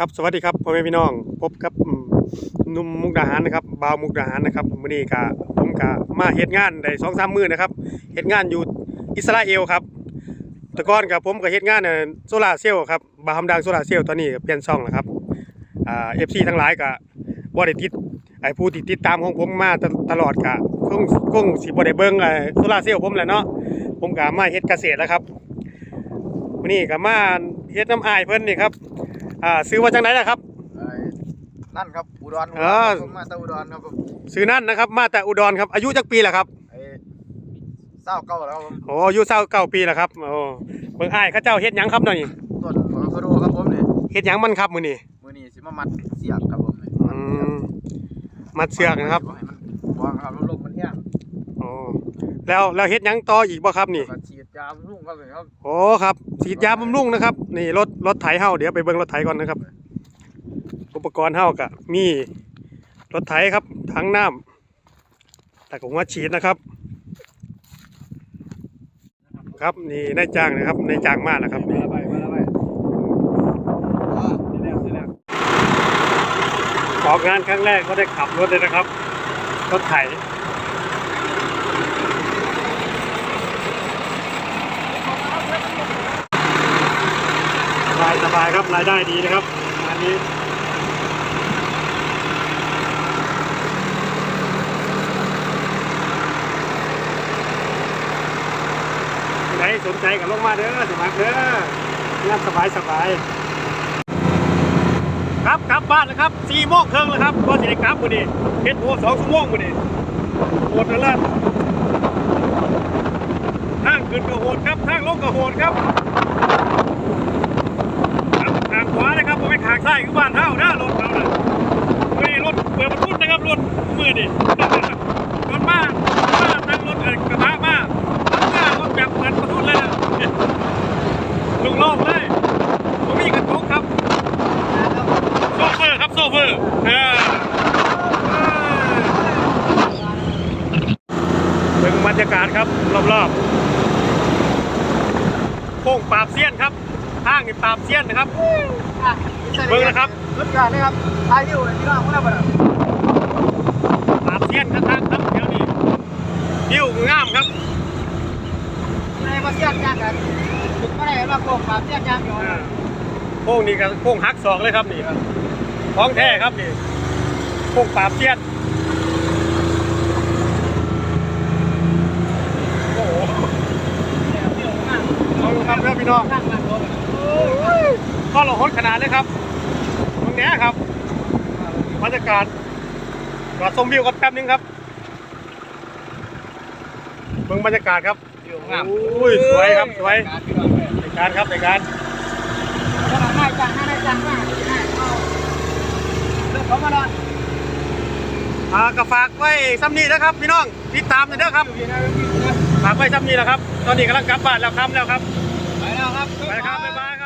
ครับสวัสดีครับพ่อแม่พี่น้องพบกับนุ่มมุกดาหารนะครับบ่าวมุกดาหารนะครับมื้อนี้ก็ผมก็มาเฮ็ดงานได้สองสามมื้อนะครับเฮ็ดงานอยู่อิสราเอลครับแต่ก่อนกับผมก็เฮ็ดงานน่ะโซลาเซลล์ครับบาฮัมดังโซลาเซลล์ตอนนี้เปลี่ยนช่องแล้วครับอ่า FC ทั้งหลายก็บ่ได้ติดไอ้ผู้ที่ติดตามของผมมาตตลอดก็คงคงสิบ่ได้เบิ่งไอ้โซลาเซลล์ผมแหละเนาะผมก็มาเฮ็ดเกษตรแล้วครับมื้อนี้ก็มาเฮ็ดน้ำอ้ายเพิ่นนี่ครับ อ่าซื้อว่าจังไหนล่ะครับไอ้นั่นครับอุดรเออผมมาจากอุดรครับผมซื้อนั่นนะครับ มาแต่อุดรครับ อายุจักปีละครับไอ้เศร้าเก่าแล้วครับผมโอ้อายุเศร้าเก้าปีละครับโอ้เบิ่งอ้ายเขาเจ้าเฮ็ดหยังครับหน่อยต้นของกระโดครับผมนี่เฮ็ดหยังมันครับมื้อนี้มือนี้สิมามัดเสียกครับผมนี่อืมมัดเสือกนะครับให้มันวางครับลมมันแห้งโอ้แล้วแล้วเฮ็ดหยังต่ออีกบ่ครับนี่ก็ฉีด ยาบำรุงครับครับ โอ้ครับฉีดยาบำรุงนะครับ นี่รถรถไถเฮาเดี๋ยวไปเบิ่งรถไถก่อนนะครับ อุปกรณ์เฮาก็มีรถไถครับถังน้ำแต่ก็หัวฉีดนะครับ ครับนี่นายจ้างนะครับนายจ้างมาแล้วครับนี่ออกงานครั้งแรกก็ได้ขับรถเลยนะครับรถไถ สบายครับรายได้ดีนะครับงานนี้ใครสนใจกับลงมาเด้อสมัครเด้องานสบายสบายครับกลับบ้านแล้วครับสี่โมงครึ่งแล้วครับก็จะได้กลับมื้อนี้เฮ็ดหัวสองชั่วโมงมื้อนี้โหดนั่นละทางขึ้นก็โหดครับทางลงก็โหดครับทางขวานะครับผมไปขางซ้าย คือบ้านเฮานะรถเราน่ะมื้อนี้รถเปิดประทุนนะครับรถมือนี้รถมามาตั้งรถเอ่อกระบะมาตั้งหน้ารถแบบเปิดประทุนเลยนะลุงโลกเลยผมมีกระจกครับโซเฟอร์ครับโซเฟอร์เออเป็นบรรยากาศครับรอบๆโค้งปราบเซียนครับห้างนี่ปราบเซียนนะครับ เบิ่งนะครับรถการนะครับทายอยู่ที่น้องพวกนั้นบ่ล่ะปราบเซียนครับครับเดี๋ยวนี้ยิ้วงามครับในมาเสียกยากกันถึงมาได้มาโกงมาเสียกยากอยู่อ่าโค้งนี่ก็โค้งหักศอกเลยครับนี่ของแท้ครับนี่โค้งปราบเซียนโอ้โหเอาละครับเพื่อนพี่น้องนั่งหลังรถ ก็เราฮดขนาดเลยครับตรงเนี้ยครับบรรยากาศกอดชมวิวกันแป๊บนึงครับเบิ่งบรรยากาศครับอยู่งามอุ้ยสวยครับสวยในการครับในการก็ได้จังได้จังมากได้เอาเรื่องของมาแล้วอ่ากระฝากไว้ซ้ำนี้นะครับ พี่น้องติดตามหน่อยเด้อครับฝากไว้ซ้ำนี้แหละครับ ตอนนี้กำลังกลับบ้านแล้วค่ำแล้วครับไปแล้วครับไปครับบ๊ายบายครับ